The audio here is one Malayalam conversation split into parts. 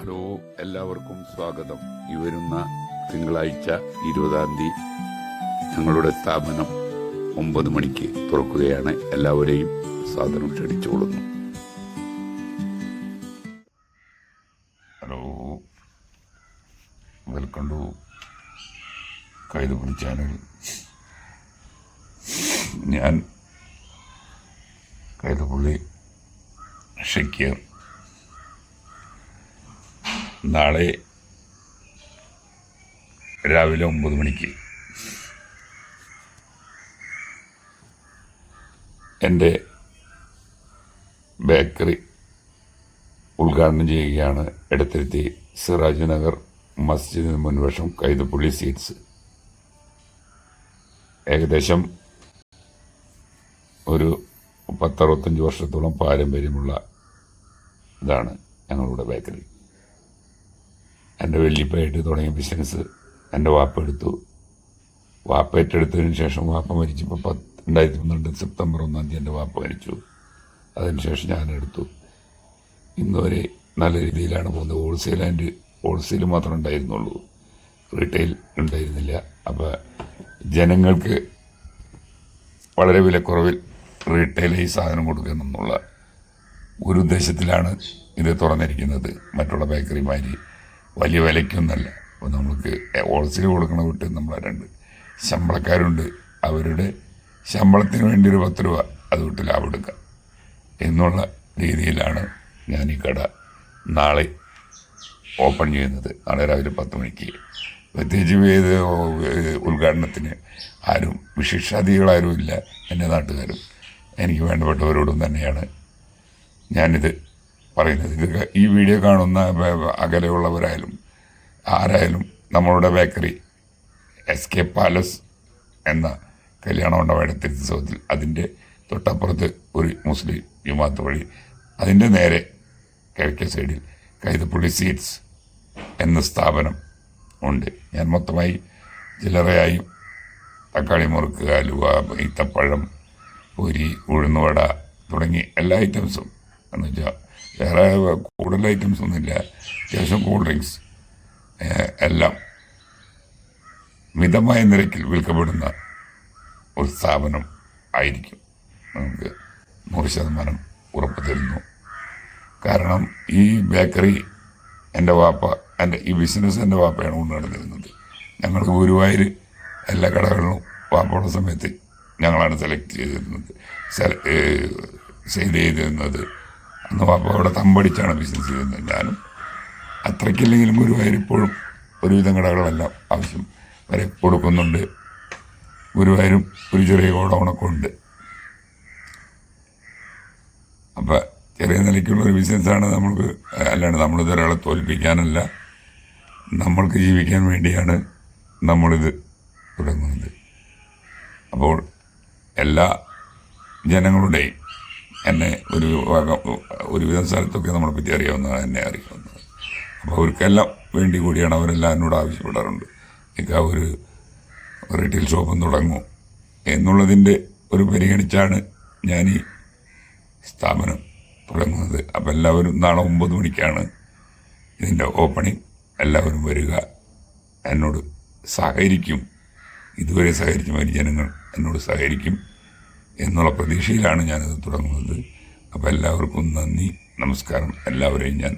ഹലോ എല്ലാവർക്കും സ്വാഗതം. ഈ വരുന്ന തിങ്കളാഴ്ച ഇരുപതാം തീയതി ഞങ്ങളുടെ സ്ഥാപനം ഒമ്പത് മണിക്ക് തുറക്കുകയാണ്. എല്ലാവരെയും സാധനം ക്ഷണിച്ചുകൊള്ളുന്നു. Hello welcome to Kaithappuram channel ഞാൻ കൈതപ്പള്ളി ഷക്കീർ. നാളെ രാവിലെ ഒമ്പത് മണിക്ക് എന്റെ ബേക്കറി ഉദ്ഘാടനം ചെയ്യുകയാണ് എടത്തിരുത്തി സിറാജ് നഗർ മസ്ജിദിന് മുൻവശം കൈതപ്പുള്ളി സീറ്റ്സ് ഏകദേശം ഒരു പത്തറുപത്തഞ്ച് വർഷത്തോളം പാരമ്പര്യമുള്ള ഇതാണ് ഞങ്ങളുടെ ബേക്കറി. എന്റെ വല്യപ്പയായിട്ട് തുടങ്ങിയ ബിസിനസ് എന്റെ വാപ്പ എടുത്തു. വാപ്പ ഏറ്റെടുത്തതിന് ശേഷം വാപ്പ മരിച്ചപ്പോൾ പത്ത് രണ്ടായിരത്തി പന്ത്രണ്ട് സെപ്റ്റംബർ ഒന്നാം തീയതി എന്റെ വാപ്പ മരിച്ചു. അതിനുശേഷം ഞാൻ എടുത്തു. ഇന്ന് വരെ നല്ല രീതിയിലാണ് പോകുന്നത്. ഹോൾസെയിൽ ആൻഡ് ഹോൾസെയിൽ മാത്രമേ ഉണ്ടായിരുന്നുള്ളൂ. റീറ്റെയിൽ ഉണ്ടായിരുന്നില്ല. അപ്പോൾ ജനങ്ങൾക്ക് വളരെ വിലക്കുറവിൽ ഈ സാധനം കൊടുക്കണമെന്നുള്ള ഒരു ഉദ്ദേശത്തിലാണ് ഇത് തുറന്നിരിക്കുന്നത്. മറ്റുള്ള ബേക്കറിമാര് വലിയ വിലയ്ക്കൊന്നല്ല. അപ്പോൾ നമുക്ക് ഹോൾസെയിൽ കൊടുക്കണ വിട്ട് നമ്മളെ രണ്ട് ശമ്പളക്കാരുണ്ട്. അവരുടെ ശമ്പളത്തിന് വേണ്ടി ഒരു പത്ത് രൂപ അത് വിട്ട് ലാഭം എടുക്കാം. എന്നുള്ള രീതിയിലാണ് ഞാൻ ഈ കട നാളെ ഓപ്പൺ ചെയ്യുന്നത്. നാളെ രാവിലെ പത്ത് മണിക്ക്. പ്രത്യേകിച്ച് ഇത് ഉദ്ഘാടനത്തിന് ആരും വിശിഷ്ടാതികളാരും ഇല്ല. എന്റെ നാട്ടുകാരും. എനിക്ക് വേണ്ടപ്പെട്ടവരോടും തന്നെയാണ് ഞാനിത് പറയുന്നത്. ഇത് ഈ വീഡിയോ കാണുന്ന അകലെയുള്ളവരായാലും ആരായാലും നമ്മളുടെ ബേക്കറി എസ് കെ പാലസ് എന്ന കല്യാണ മണ്ഡപയുടെ തിരുത്തുസവത്തിൽ അതിന്റെ തൊട്ടപ്പുറത്ത് ഒരു മുസ്ലിം ജുമാത്ത് വഴി അതിന്റെ നേരെ കിഴക്കേ സൈഡിൽ കൈതപ്പുള്ളി സീറ്റ്സ് എന്ന സ്ഥാപനം ഉണ്ട്. ഞാൻ മൊത്തമായി ചില്ലറയായും തക്കാളി മുറുക്ക് അലുവ ഈത്തപ്പഴം പൊരി ഉഴുന്നുവട തുടങ്ങി എല്ലാ ഐറ്റംസും എന്ന് വെച്ചാൽ വേറെ കൂടുതൽ ഐറ്റംസ് ഒന്നുമില്ല. അത്യാവശ്യം കൂൾ ഡ്രിങ്ക്സ് എല്ലാം മിതമായ നിരക്കിൽ വിൽക്കപ്പെടുന്ന ഒരു സ്ഥാപനം ആയിരിക്കും. നമുക്ക് നൂറ് ശതമാനം ഉറപ്പ് തരുന്നു. കാരണം ഈ ബേക്കറി എന്റെ വാപ്പ എന്റെ ഈ ബിസിനസ് എന്റെ വാപ്പയാണ് കൊണ്ട് നടന്നിരുന്നത് ഞങ്ങൾക്ക് ഗുരുവായൂർ എല്ലാ കടകളിലും വാപ്പയുടെ സമയത്ത് ഞങ്ങളാണ് സെലക്ട് ചെയ്തിരുന്നത്. സെയിൽ ചെയ്തിരുന്നത് അന്ന് പാപ്പ അവിടെ തമ്പടിച്ചാണ് ബിസിനസ് ചെയ്യുന്നത് ഞാനും അത്രയ്ക്കില്ലെങ്കിലും ഗുരുവായൂർ ഇപ്പോഴും ഒരുവിധം കടകളെല്ലാം ആവശ്യം വരെ കൊടുക്കുന്നുണ്ട്. ഗുരുവായൂരും ഒരു ചെറിയ ഗോഡൗണൊക്കെ ഉണ്ട്. അപ്പം ചെറിയ നിലയ്ക്കുള്ള ഒരു ബിസിനസ്സാണ് നമ്മൾക്ക് അല്ലാണ്ട് നമ്മൾ ഒരാളെ തോൽപ്പിക്കാനല്ല. നമ്മൾക്ക് ജീവിക്കാൻ വേണ്ടിയാണ് നമ്മളിത് തുടങ്ങുന്നത്. അപ്പോൾ എല്ലാ ജനങ്ങളുടെയും എന്നെ ഒരു ഒരുവിധം സ്ഥലത്തൊക്കെ നമ്മളെ പറ്റി അറിയാവുന്നത് എന്നെ അറിയാവുന്നത് അപ്പോൾ അവർക്കെല്ലാം വേണ്ടി കൂടിയാണ് അവരെല്ലാം എന്നോട് ആവശ്യപ്പെടാറുണ്ട്. എനിക്ക് ആ ഒരു റീറ്റെയിൽ ഷോപ്പും തുടങ്ങും. എന്നുള്ളതിന്റെ ഒരു പരിഗണിച്ചാണ് ഞാൻ ഈ സ്ഥാപനം തുടങ്ങുന്നത്. അപ്പോൾ എല്ലാവരും നാളെ ഒമ്പത് മണിക്കാണ് ഇതിന്റെ ഓപ്പണിംഗ്. എല്ലാവരും വരിക. എന്നോട് സഹകരിക്കും. ഇതുവരെ സഹകരിച്ച ജനങ്ങൾ എന്നോട് സഹകരിക്കും. എന്നുള്ള പ്രതീക്ഷയിലാണ് ഞാനിത് തുടങ്ങുന്നത്. അപ്പോൾ എല്ലാവർക്കും നന്ദി നമസ്കാരം. എല്ലാവരെയും ഞാൻ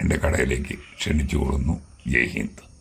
എന്റെ കടയിലേക്ക് ക്ഷണിച്ചു കൊള്ളുന്നു ജയ് ഹിന്ദ്.